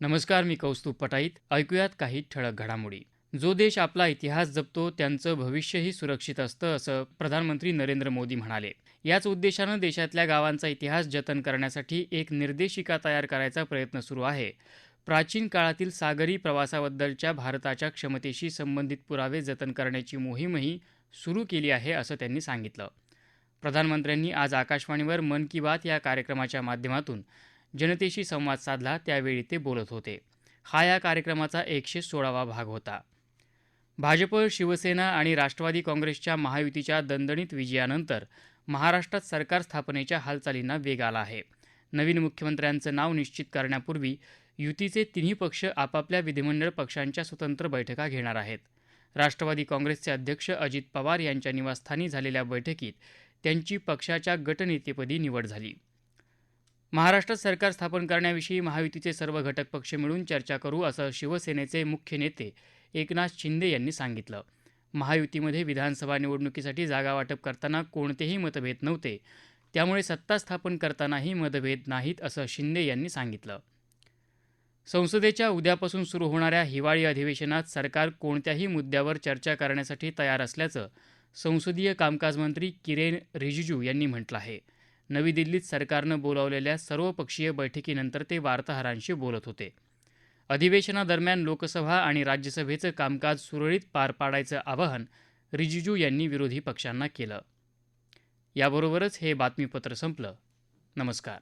नमस्कार मी कौस्तुभ पटाईत. ऐकूयात काही ठळक घडामोडी. जो देश आपला इतिहास जपतो त्यांचं भविष्यही सुरक्षित असतं असं प्रधानमंत्री नरेंद्र मोदी म्हणाले. याच उद्देशानं देशातल्या गावांचा इतिहास जतन करण्यासाठी एक निर्देशिका तयार करायचा प्रयत्न सुरू आहे. प्राचीन काळातील सागरी प्रवासाबद्दलच्या भारताच्या क्षमतेशी संबंधित पुरावे जतन करण्याची मोहीमही सुरू केली आहे असं त्यांनी सांगितलं. प्रधानमंत्र्यांनी आज आकाशवाणीवर मन की बात या कार्यक्रमाच्या माध्यमातून जनतेशी संवाद साधला त्यावेळी ते बोलत होते. हा या कार्यक्रमाचा एकशे सोळावा भाग होता. भाजप शिवसेना आणि राष्ट्रवादी काँग्रेसच्या महायुतीच्या दणदणीत विजयानंतर महाराष्ट्रात सरकार स्थापनेच्या हालचालींना वेग आला आहे. नवीन मुख्यमंत्र्यांचं नाव निश्चित करण्यापूर्वी युतीचे तिन्ही पक्ष आपापल्या विधिमंडळ पक्षांच्या स्वतंत्र बैठका घेणार आहेत. राष्ट्रवादी काँग्रेसचे अध्यक्ष अजित पवार यांच्या निवासस्थानी झालेल्या बैठकीत त्यांची पक्षाच्या गटनेतेपदी निवड झाली. महाराष्ट्रात सरकार स्थापन करण्याविषयी महायुतीचे सर्व घटक पक्ष मिळून चर्चा करू असं शिवसेनेचे मुख्य नेते एकनाथ शिंदे यांनी सांगितलं. महायुतीमध्ये विधानसभा निवडणुकीसाठी जागा वाटप करताना कोणतेही मतभेद नव्हते. त्यामुळे सत्ता स्थापन करतानाही मतभेद नाहीत असं शिंदे यांनी सांगितलं. संसदेच्या उद्यापासून सुरू होणाऱ्या हिवाळी अधिवेशनात सरकार कोणत्याही मुद्द्यावर चर्चा करण्यासाठी तयार असल्याचं संसदीय कामकाज मंत्री किरेन रिजिजू यांनी म्हटलं आहे. नवी दिल्लीत सरकारनं बोलावलेल्या सर्वपक्षीय बैठकीनंतर ते वार्ताहरांशी बोलत होते. अधिवेशनादरम्यान लोकसभा आणि राज्यसभेचं कामकाज सुरळीत पार पाडायचं आवाहन रिजिजू यांनी विरोधी पक्षांना केलं. याबरोबरच हे बातमीपत्र संपलं. नमस्कार.